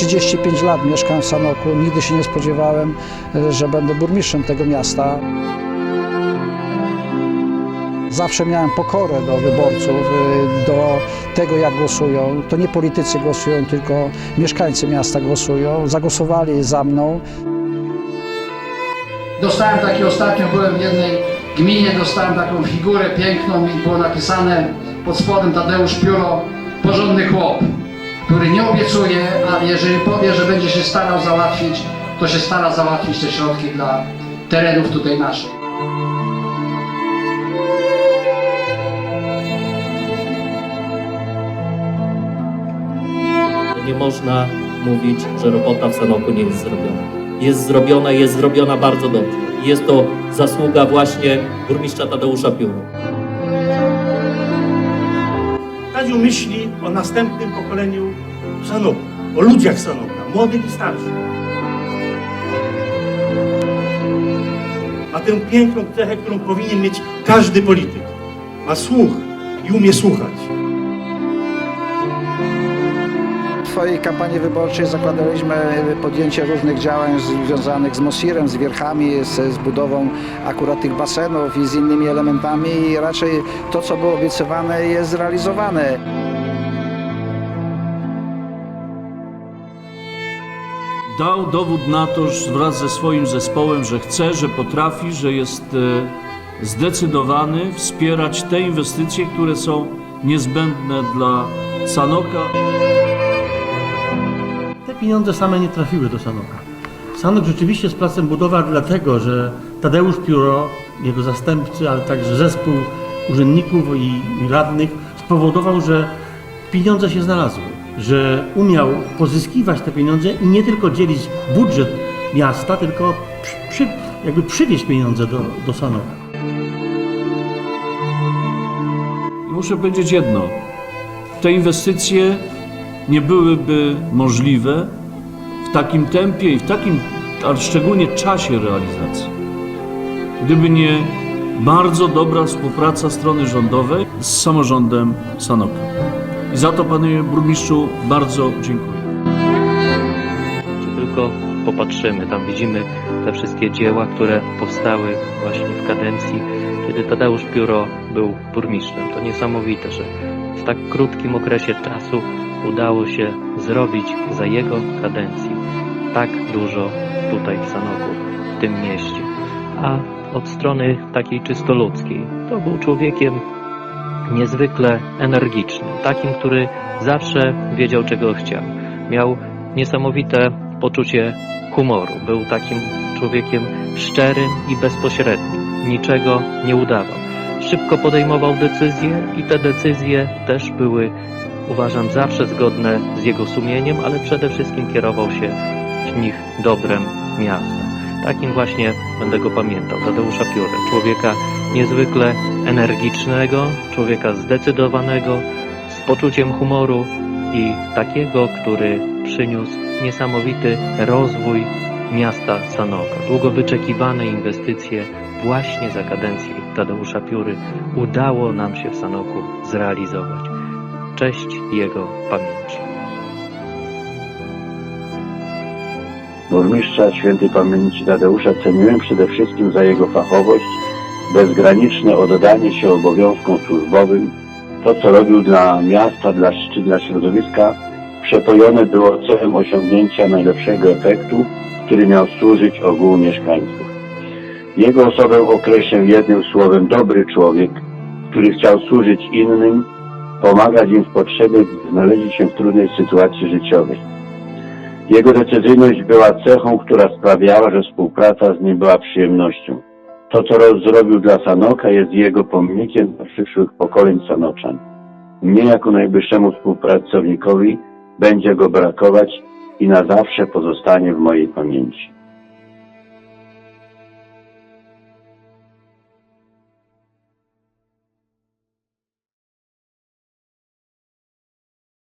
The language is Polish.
Trzydzieści pięć lat mieszkam w Sanoku. Nigdy się nie spodziewałem, e, że będę burmistrzem tego miasta. Zawsze miałem pokorę do wyborców, y, do tego, jak głosują. To nie politycy głosują, tylko mieszkańcy miasta głosują. Zagłosowali za mną. Dostałem taki ostatnio, byłem w jednej gminie, dostałem taką figurę piękną i było napisane pod spodem Tadeusz Pióro, porządny chłop, który nie obiecuje, a jeżeli powie, że będzie się starał załatwić, to się stara załatwić te środki dla terenów tutaj naszych. Nie można mówić, że robota w Sanoku nie jest zrobiona. Jest zrobiona, jest zrobiona bardzo dobrze. Jest to zasługa właśnie burmistrza Tadeusza Pióru. Tadziu myśli o następnym pokoleniu Sanoka, o ludziach Sanoka, młodych i starszych. Ma tę piękną cechę, którą powinien mieć każdy polityk. Ma słuch i umie słuchać. Swojej kampanii wyborczej zakładaliśmy podjęcie różnych działań związanych z Mosirem, z wierchami, z, z budową akurat tych basenów i z innymi elementami i raczej to, co było obiecywane jest zrealizowane. dał dowód na to że wraz ze swoim zespołem, że chce, że potrafi, że jest e, zdecydowany wspierać te inwestycje, które są niezbędne dla Sanoka. Pieniądze same nie trafiły do Sanoka. Sanok rzeczywiście z placem budowa dlatego, że Tadeusz Pióro, jego zastępcy, ale także zespół urzędników i, i radnych spowodował, że pieniądze się znalazły, że umiał pozyskiwać te pieniądze i nie tylko dzielić budżet miasta, tylko przy, przy, jakby przywieźć pieniądze do, do Sanoka. Muszę powiedzieć jedno. Te inwestycje nie byłyby możliwe w takim tempie i w takim, ale szczególnie czasie realizacji, gdyby nie bardzo dobra współpraca strony rządowej z samorządem Sanoka. I za to panie burmistrzu bardzo dziękuję. Czy tylko popatrzymy, tam widzimy te wszystkie dzieła, które powstały właśnie w kadencji, kiedy Tadeusz Pióro był burmistrzem. To niesamowite, że w tak krótkim okresie czasu udało się zrobić za jego kadencji tak dużo tutaj w Sanoku, w tym mieście. A od strony takiej czysto ludzkiej, to był człowiekiem niezwykle energicznym, takim, który zawsze wiedział, czego chciał. Miał niesamowite poczucie humoru. Był takim człowiekiem szczerym i bezpośrednim. Niczego nie udawał. Szybko podejmował decyzje i te decyzje też były, uważam, zawsze zgodne z jego sumieniem, ale przede wszystkim kierował się w nich dobrem miasta. Takim właśnie będę go pamiętał, Tadeusza Piórę, człowieka niezwykle energicznego, człowieka zdecydowanego, z poczuciem humoru i takiego, który przyniósł niesamowity rozwój miasta Sanoka. Długo wyczekiwane inwestycje właśnie za kadencji Tadeusza Pióry udało nam się w Sanoku zrealizować. Cześć jego pamięci. Burmistrza świętej pamięci Tadeusza ceniłem przede wszystkim za jego fachowość, bezgraniczne oddanie się obowiązkom służbowym. To, co robił dla miasta, dla, czy dla środowiska, przepojone było celem osiągnięcia najlepszego efektu, który miał służyć ogółu mieszkańców. Jego osobę określę jednym słowem dobry człowiek, który chciał służyć innym, pomagać im w potrzebie, gdy znaleźli się w trudnej sytuacji życiowej. Jego decyzyjność była cechą, która sprawiała, że współpraca z nim była przyjemnością. To, co zrobił dla Sanoka, jest jego pomnikiem dla przyszłych pokoleń Sanoczan. Mnie, jako najbliższemu współpracownikowi, będzie go brakować i na zawsze pozostanie w mojej pamięci.